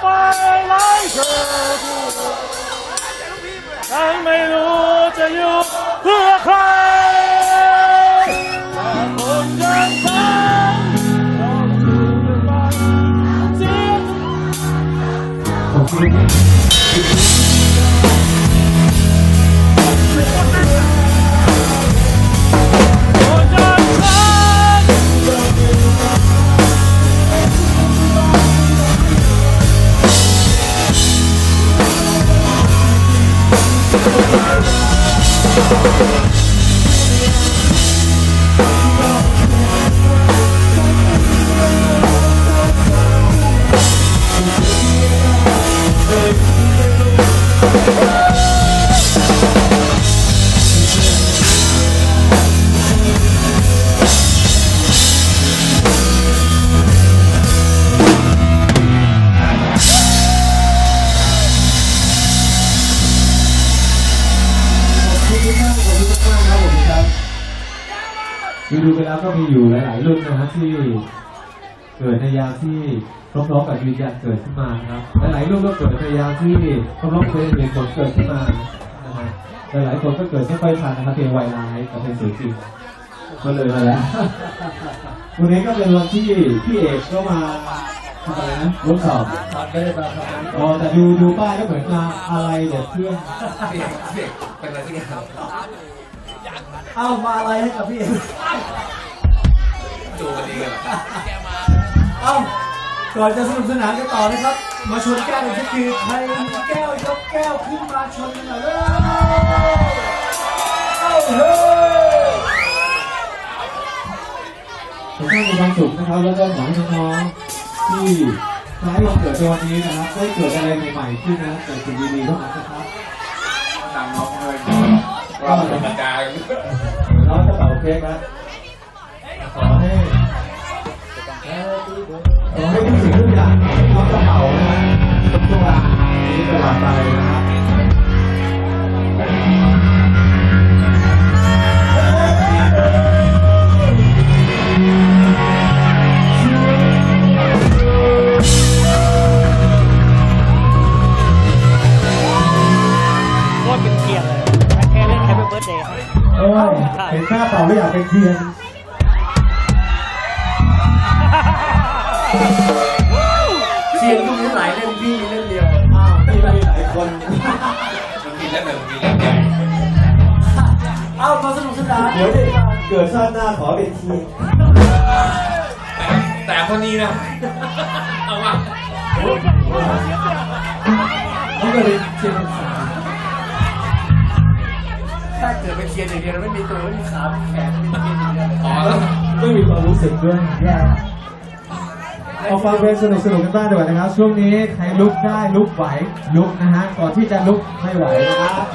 快来救救我路就要喝彩彩虹中 แล้วก็มีอยู่หลาย ๆ รุ่นนะฮะที่เกิดในยามที่พร้อมๆกับวิญญาณเกิดขึ้นมานะครับ หลายๆรุ่นก็เกิดในยามที่พร้อมๆกับเหตุผลเกิดขึ้นมานะฮะหลายๆคนก็เกิดไม่ค่อยทันนะครับเพียงวัยร้ายกับเป็นสูงจริงก็เลยมาแล้ววันนี้ก็เป็นวันที่พี่เอกก็มาทำอะไรนะร่วมสอบไม่ได้มาอ๋อแต่ดูดูป้ายก็เหมือนมาอะไรเด็ดเครื่องพี่เอกพี่เอกเป็นอะไรสักอย่าเอามาอะไรให้กับพี่เอ็ม จูกันดีกันเหรอเอาก่อนจะสนุกสนานกันต่อนะครับ มาชนแก้วกันสักทีใครมีแก้วยกแก้วขึ้นมาชนกันหน่อยเลยเอาเฮ้ยขอให้มีความสุขนะครับ แล้วก็ขอให้น้องๆที่คล้ายวันเกิดในวันนี้นะครับได้เกิดอะไรใหม่ๆขึ้นนะเกิดสิ่งดีๆเข้ามานะครับตามน้องเลยว่ามันกระจายเราจะเป่าเค้กครั ขอให้ทุกสิ่งทุกอย่างน้องกระเป๋านะฮะทุกช่วงเวลานี้ตลอดไปนะครับโคตรเป็นเกียรติเลยแค่เล่นแฮปปี้เบิร์ดเดย์โอ้ยเห็นหน้าเป่าไม่อยากเป็นเทียน เสียงทุกนี้หลายเล่มพี่มีเล่มเดียวอ้าวมีหลายคนมันมีเล่มหนึ่งมีเล่มใหญ่เอามาสนุกสนานเดี๋ยวดิเกิดชาติหน้าขอเป็นเทียนแต่แต่คนนี้นะเอาว่าเขาก็เลยเทียนภาษาถ้าเกิดเป็นเทียนอย่างเดียวไม่มีตัวไม่มีขาไม่มีแขนไม่มีเทียนอย่างเดียวอ๋อแล้วไม่มีความรู้สึกด้วยแย่ เอาฟังเพลงสนุกสนุกกันบ้างดีกว่านะครับ ช่วงนี้ใครลุกได้ลุกไหวลุกนะฮะก่อนที่จะลุกไม่ไหวนะครับ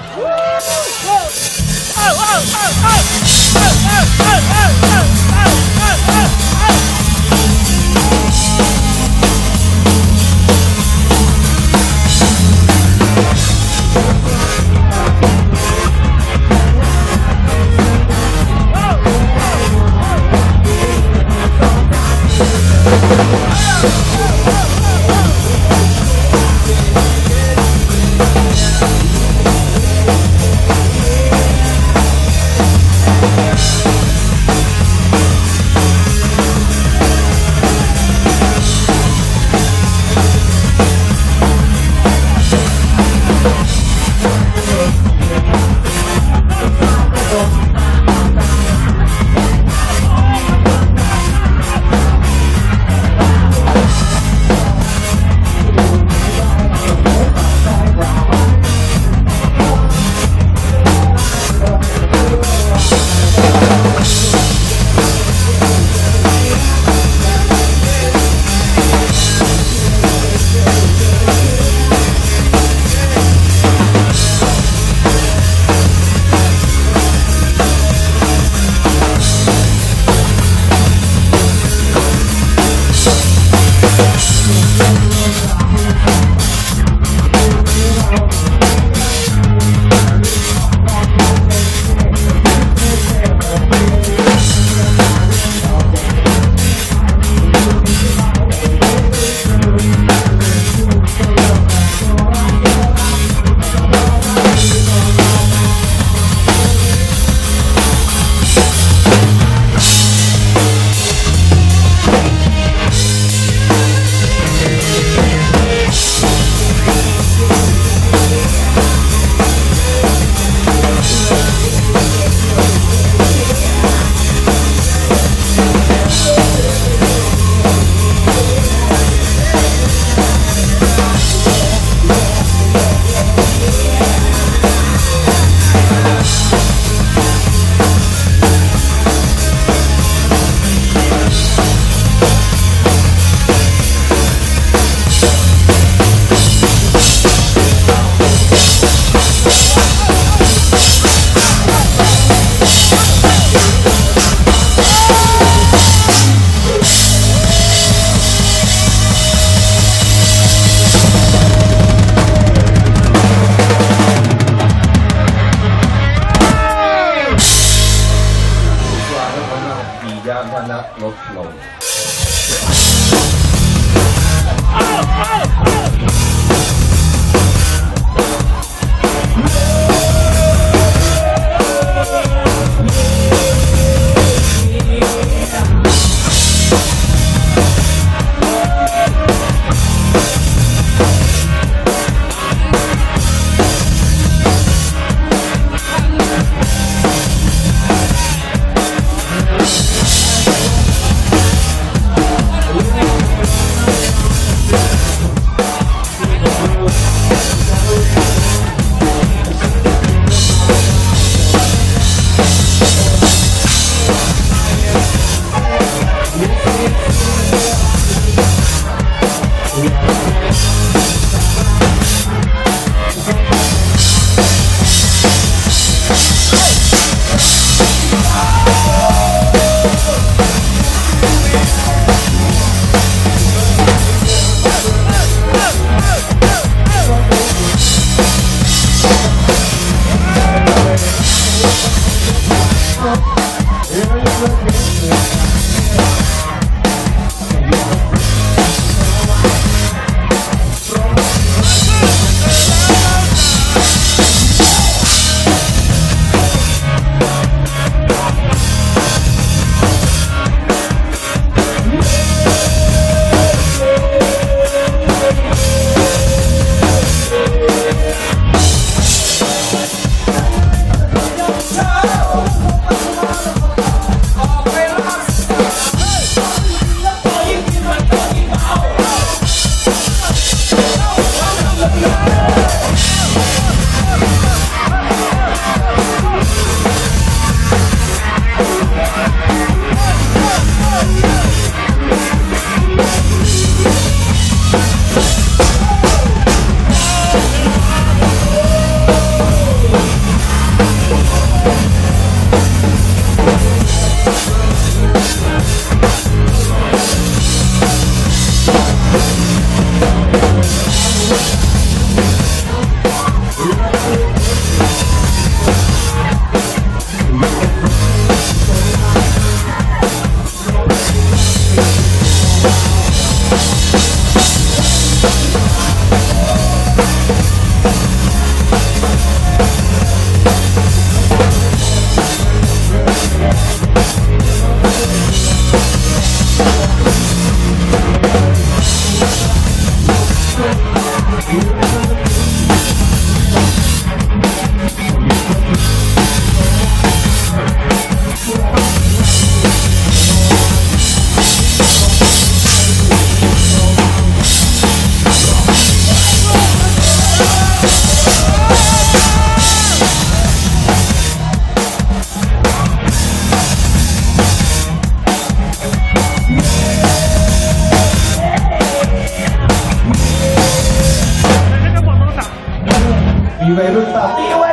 มีวั